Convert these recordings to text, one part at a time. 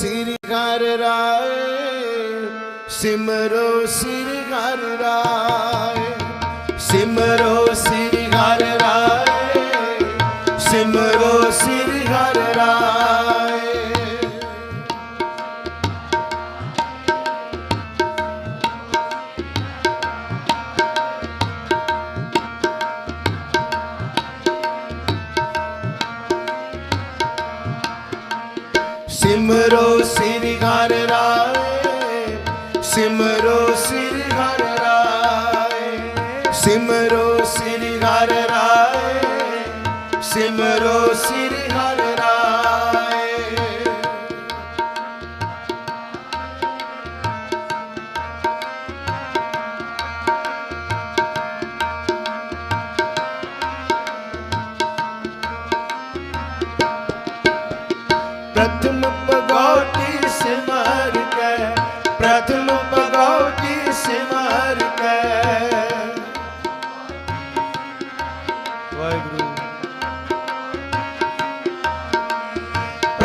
ਸ੍ਰੀ ਘਰ ਰਾਏ ਸਿਮਰੋ ਸ੍ਰੀ ਘਰ ਰਾਏ ਸਿਮਰੋ ਸ੍ਰੀ ਘਰ ਰਾਏ ਸਿਮਰੋ ਸ੍ਰੀ ਸਿਮਰੋ ਸ੍ਰੀ ਹਰਿ ਰਾਏ। ਸਿਮਰੋ ਸ੍ਰੀ ਹਰਿ ਰਾਏ। ਸਿਮਰੋ ਸ੍ਰੀ ਹਰਿ ਰਾਏ। ਸਿਮਰੋ ਸ੍ਰੀ ਹਰਿ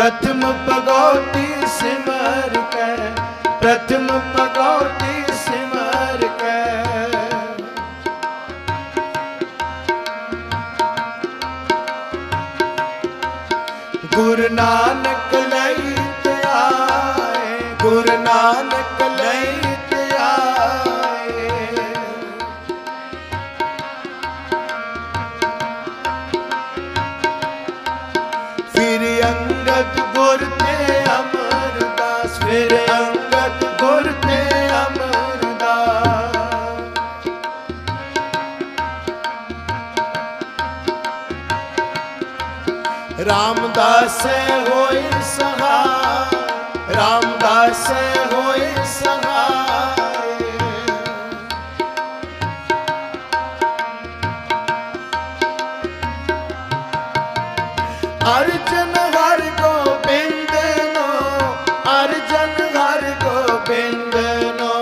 ਪ੍ਰਥਮ ਪਗੋਤੀ ਸਿਮਰ ਕੈ, ਪ੍ਰਥਮ ਪਗੋਤੀ ਸਿਮਰ ਕੈ। ਗੁਰ ਨਾਨਕ ਲਈ ਤੇ ਆਏ, ਗੁਰ ਨਾਨਕ ਲਈ ਫਿਰ ਅੰਗਦ ਗੁਰ ਤੇ ਅਮਰਦਾਸ ਫਿਰ ਅੰਗਦ ਗੁਰ ਤੇ ਅਮਰਦਾਸ ਰਾਮਦਾਸ ਹੋਏ ਸਹਾ ਰਾਮਦਾਸ ਅਰਜਨ ਹਰ ਗੋਬਿੰਦ ਨੋ, ਅਰਜਨ ਹਰ ਗੋਬਿੰਦ ਨੋ।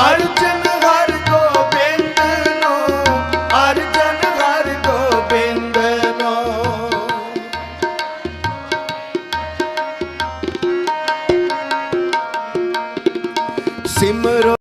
ਅਰਜਨ ਹਰ ਗੋਬਿੰਦ ਨੋ, ਅਰਜਨ ਹਰ ਗੋਬਿੰਦ ਨੋ। ਸਿਮ